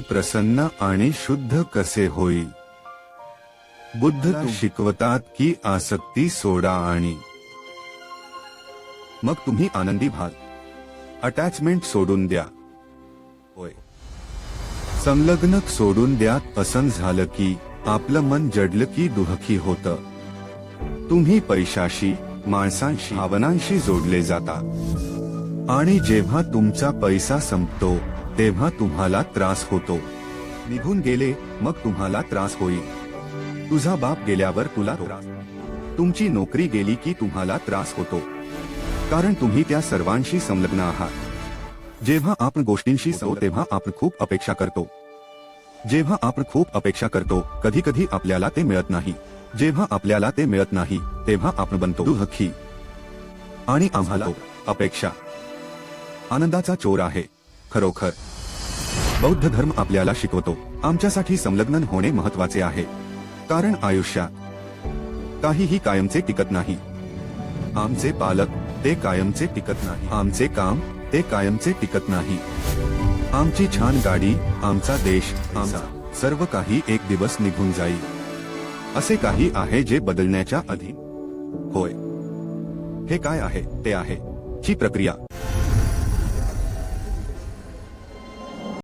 प्रसन्न आणि शुद्ध कसे होईल बुद्ध शिकवतात की आसक्ती सोडा आणि मग तुम्ही आनंदी व्हाल. अटॅचमेंट सोडून द्या. होय. संलग्न सोडून द्या पसंत झालं की आपलं मन जडलं की दुःखी होतं. तुम्ही पैशाशी माणसांशी भावनांशी जोडले जाता. आणि जेव्हा तुमचा पैसा संपतो तेव्हा तुम्हाला त्रास होतो. निघून गेले मग तुम्हाला त्रास होईल. तुझा बाप गेल्यावर तुला त्रास तुमची नोकरी गेली की तुम्हाला त्रास होतो. कारण तुम्ही त्या सर्वांशी संलग्न आहात. जेव्हा आपण गोष्टींशी सौ तेव्हा आपण खूप अपेक्षा करतो. जेव्हा आपण खूप अपेक्षा करतो कधी कधी आपल्याला ते मिळत नाही. जेव्हा आपल्याला ते मिळत नाही तेव्हा आपण बनतो दुःखी. आणि आम्हाला अपेक्षा. आनंदाचा चोर आहे. खरोखर. बौद्ध धर्म आपल्याला शिकवतो. आमच्यासाठी संलग्न होणे महत्त्वाचे आहे. कारण आयुष्यात काहीही कायमचे टिकत नाही. आमचे पालक ते कायमचे टिकत नाही. आमचे काम ते कायमचे टिकत नाही. आमची छान गाडी आमचा देश आमचा सर्व काही एक दिवस निघून जाईल. असे काही आहे जे बदलण्याच्या अधीन होय. हे काय आहे? ते आहे. ही प्रक्रिया.